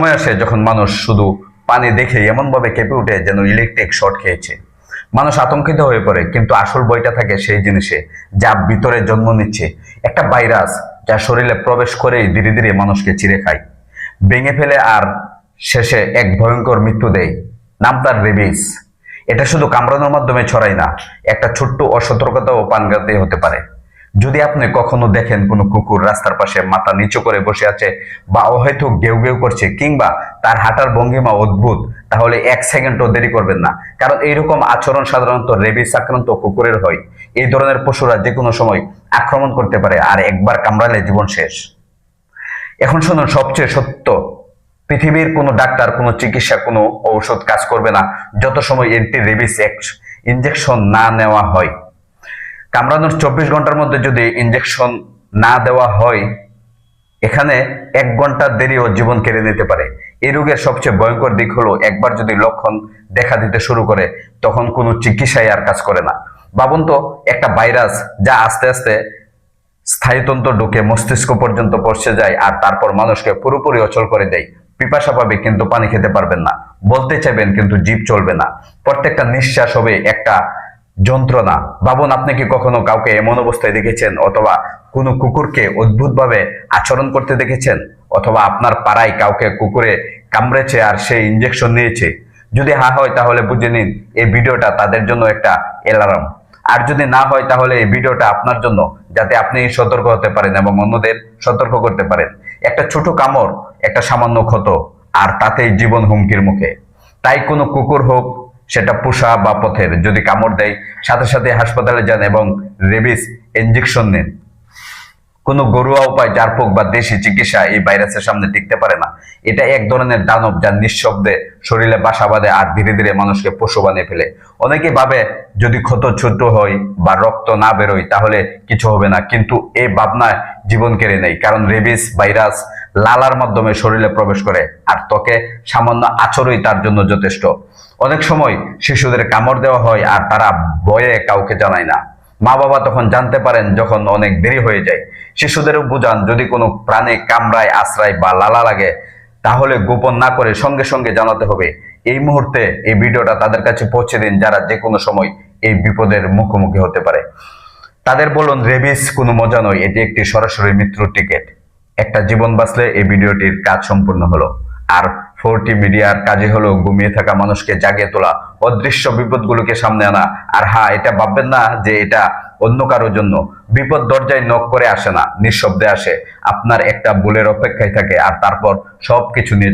সময় আসে যখন মানুষ শুধু পানি দেখে এমনভাবে কেঁপে উঠে যেন ইলেকট্রিক শর্ট খেয়েছে। মানুষ আতঙ্কিত হয়ে পড়ে, কিন্তু আসল বইটা থাকে সেই জিনিসে যা ভিতরে জন্ম নিচ্ছে। একটা ভাইরাস যা শরীরে প্রবেশ করেই ধীরে ধীরে মানুষকে চিরে খায়। ভেঙে ফেলে আর শেষে এক ভয়ঙ্কর মৃত্যু দেয়। নাম তার রেবিস। এটা শুধু কামড়ানোর মাধ্যমে ছড়ায় না, একটা ছোট্ট অসতর্কতা অসতর্কতাও পানগাতে হতে পারে। যদি আপনি কখনো দেখেন কোনো কুকুর রাস্তার পাশে মাথা নিচু করে বসে আছে বা হয়তো গেউ গেউ করছে কিংবা তার হাঁটার ভঙ্গিমা অদ্ভুত, তাহলে এক সেকেন্ডও দেরি করবেন না। কারণ এইরকম আচরণ সাধারণত রেবিস আক্রান্ত কুকুরের হয়। এই ধরনের পশুরা যে কোনো সময় আক্রমণ করতে পারে আর একবার কামড়ালে জীবন শেষ। এখন শুনুন, সবচেয়ে সত্য, পৃথিবীর কোনো ডাক্তার, কোনো চিকিৎসা, কোনো ঔষধ কাজ করবে না যত সময় এন্টি রেবিস ইনজেকশন না নেওয়া হয়। কামড়ানোর চব্বিশ ঘণ্টার মধ্যে যদি ইনজেকশন না দেওয়া হয়, এখানে এক ঘণ্টার দেরিও জীবন কেড়ে নিতে পারে। এই রোগের সবচেয়ে ভয়ঙ্কর দিক হলো একবার যদি লক্ষণ দেখা দিতে শুরু করে, তখন কোনো চিকিৎসাই আর কাজ করে না। ভাবুন তো, একটা ভাইরাস যা আস্তে আস্তে স্থায়ীতন্ত্র ঢুকে মস্তিষ্ক পর্যন্ত পৌঁছে যায় আর তারপর মানুষকে পুরোপুরি অচল করে দেয়। পিপাসা পাবে কিন্তু পানি খেতে পারবেন না। বলতে চাইবেন কিন্তু জীব চলবে না। প্রত্যেকটা নিঃশ্বাস হবে একটা যন্ত্রণা। ভাবুন, আপনি কি কখনো কাউকে এমন অবস্থায় দেখেছেন অথবা কোনো কুকুরকে অদ্ভুতভাবে আচরণ করতে দেখেছেন? অথবা আপনার পাড়ায় কাউকে কুকুরে কামড়েছে আর সে ইঞ্জেকশন নিয়েছে? যদি হ্যাঁ হয়, তাহলে বুঝে নিন, এই ভিডিওটা তাদের জন্য একটা অ্যালার্ম আর যদি না হয়, তাহলে এই ভিডিওটা আপনার জন্য, যাতে আপনি সতর্ক হতে পারেন এবং অন্যদের সতর্ক করতে পারেন। একটা ছোট কামড়, একটা সামান্য ক্ষত, আর তাতেই জীবন হুমকির মুখে। তাই কোনো কুকুর হোক সেটা পোষা বা পথের, যদি কামড় দেয়, সাথে সাথে হাসপাতালে যান এবং রেবিস ইঞ্জেকশন নিন। কোনো ঘরোয়া উপায় জারপোক বা দেশি চিকিৎসা এই ভাইরাসের সামনে টিকতে পারে না। এটা এক ধরনের দানব যা নিঃশব্দে শরীরে বাসা বাঁধে আর ধীরে ধীরে মানুষকে পশু বানিয়ে ফেলে। অনেকে ভাবে, যদি ক্ষত ছোট হয় বা রক্ত না বেরোয় তাহলে কিছু হবে না। কিন্তু এই ভাবনায় জীবন কেড়ে নেই কারণ রেবিস ভাইরাস লালার মাধ্যমে শরীরে প্রবেশ করে আর ত্বকে সামান্য আচরই তার জন্য যথেষ্ট। অনেক সময় শিশুদের কামড় দেওয়া হয় আর তারা ভয়ে কাউকে জানায় না। মা বাবা তখন জানতে পারেন যখন অনেক দেরি হয়ে যায়। শিশুদেরও বুঝান, যদি কোনো প্রাণে কামড়ায়, আশ্রয় বা লালা লাগে, তাহলে গোপন না করে সঙ্গে সঙ্গে জানাতে হবে। এই মুহূর্তে এই ভিডিওটা তাদের কাছে পৌঁছে দিন, যারা যে কোনো সময় এই বিপদের মুখোমুখি হতে পারে। তাদের বলুন, রেবিস কোনো মজা নয়, এটি একটি সরাসরি মৃত্যুর টিকিট। একটা জীবন বাঁচলে এই ভিডিওটির কাজ সম্পূর্ণ হলো। আর ফোরটি মিডিয়ার কাজে হলো ঘুমিয়ে থাকা মানুষকে জাগিয়ে তোলা, অদৃশ্য বিপদগুলোকে সামনে আনা। আর হ্যাঁ এটা ভাববেন না যে এটা অন্য কারোর জন্য। বিপদ দরজায় নখ করে আসে না, নিঃশব্দে আসে। আপনার একটা বুলের অপেক্ষায় থাকে, আর তারপর সবকিছু নিয়ে